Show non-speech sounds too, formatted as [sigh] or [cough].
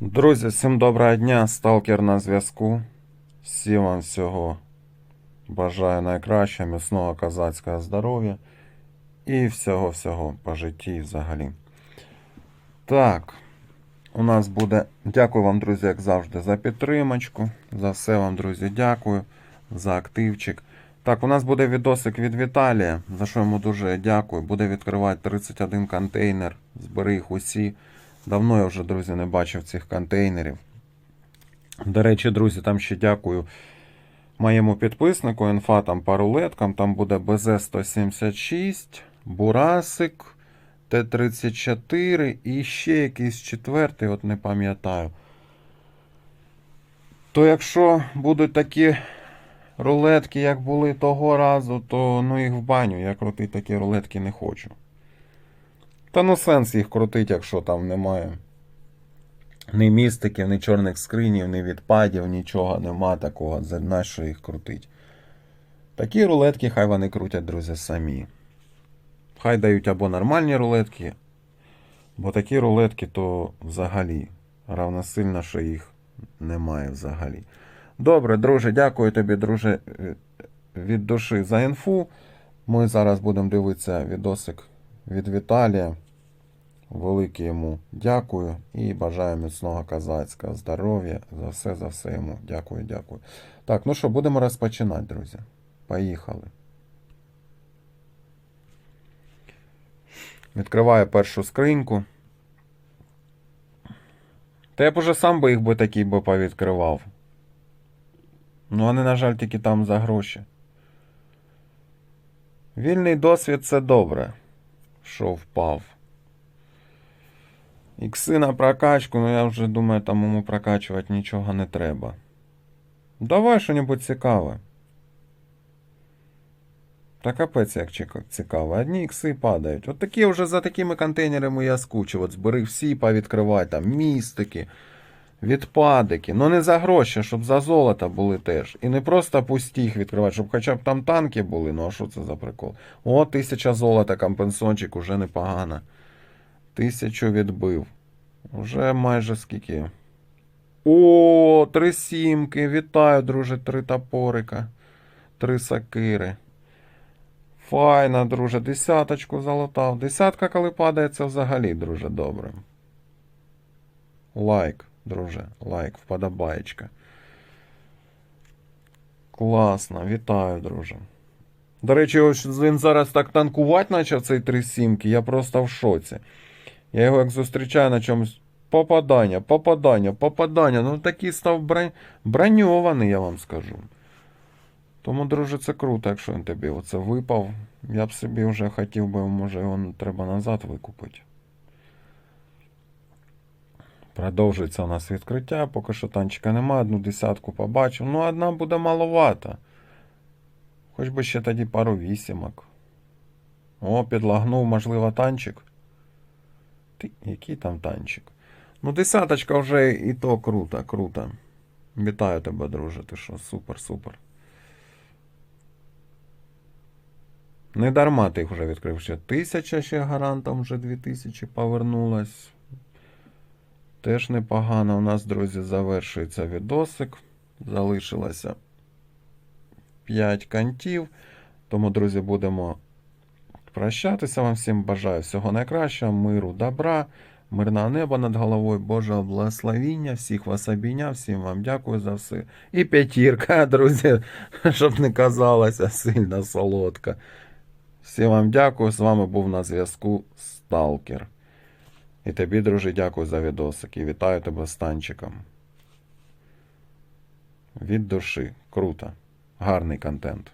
Друзі, всім доброго дня, сталкер на зв'язку. Всім вам всього бажаю найкращого, міцного козацького здоров'я і всього-всього по житті взагалі. Так, у нас буде. Дякую вам, друзі, як завжди, за підтримочку. За все вам, друзі, дякую. За активчик. Так, у нас буде відосик від Віталія, за що йому дуже дякую. Буде відкривати 31 контейнер. Збери їх усі. Давно я вже, друзі, не бачив цих контейнерів. До речі, друзі, там ще дякую моєму підписнику. Інфа там по рулеткам. Там буде БЗ-176, Бурасик, Т-34 і ще якийсь четвертий, от не пам'ятаю. То якщо будуть такі рулетки, як були того разу, то ну їх в баню. Я крутити такі рулетки не хочу. Та ну сенс їх крутить, якщо там немає. Ні містиків, ні чорних скринів, ні відпадів, нічого нема такого. За нащо їх крутить? Такі рулетки хай вони крутять, друзі, самі. Хай дають або нормальні рулетки, бо такі рулетки то взагалі равносильно, що їх немає взагалі. Добре, друже, дякую тобі, друже, від душі за інфу. Ми зараз будемо дивитися відосик від Віталія. Велике йому дякую і бажаю міцного козацького здоров'я. За все, за все йому. Дякую, дякую. Так, ну що, будемо розпочинати, друзі. Поїхали. Відкриваю першу скриньку. Та я б уже сам би їх би такі би повідкривав. Ну, вони, на жаль, тільки там за гроші. Вільний досвід це добре, що впав. Ікси на прокачку, ну я вже думаю, там йому прокачувати нічого не треба. Давай що-небудь цікаве. Та капець як цікаво. Одні ікси падають. От такі вже за такими контейнерами я скучу. От збери всі повідкривай, там містики, відпадики. Ну не за гроші, щоб за золото були теж. І не просто пусті їх відкривати, щоб хоча б там танки були. Ну а що це за прикол? О, тисяча золота, компенсончик, уже непогано. Тисячу відбив. Уже майже скільки. О, три сімки. Вітаю, друже, три топорика. Три сакири. Файно, друже, десяточку залутав. Десятка, коли падає, це взагалі, друже, добре. Лайк, друже, лайк, вподобаєчка. Класно, вітаю, друже. До речі, ось він зараз так танкувати почав цей три сімки, я просто в шоці. Я його як зустрічаю на чомусь. Попадання, попадання, попадання. Ну такий став брань... броньований, я вам скажу. Тому, друже, це круто, якщо він тобі оце випав. Я б собі вже хотів би, може, його треба назад викупити. Продовжується у нас відкриття, поки що танчика немає, одну десятку побачив. Ну, одна буде маловата. Хоч би ще тоді пару вісімок. О, підлагнув, можливо, танчик. Ти, який там танчик? Ну, десяточка вже і то круто, круто. Вітаю тебе, друже. Ти що, супер, супер. Не дарма ти їх вже відкрив ще тисяча, ще гарантом вже дві тисячі повернулась. Теж непогано. У нас, друзі, завершується відосик. Залишилося 5 кантів. Тому, друзі, будемо прощатися вам всім. Бажаю всього найкращого, миру, добра, мирного неба над головою, Божого благословіння. Всіх вас обійняв, всім вам дякую за все. І п'ятірка, [laughs] друзі, щоб не казалося сильно солодка. Всім вам дякую. З вами був на зв'язку Сталкер. І тобі, друже, дякую за відосик. І вітаю тебе з танчиком. Від душі. Круто. Гарний контент.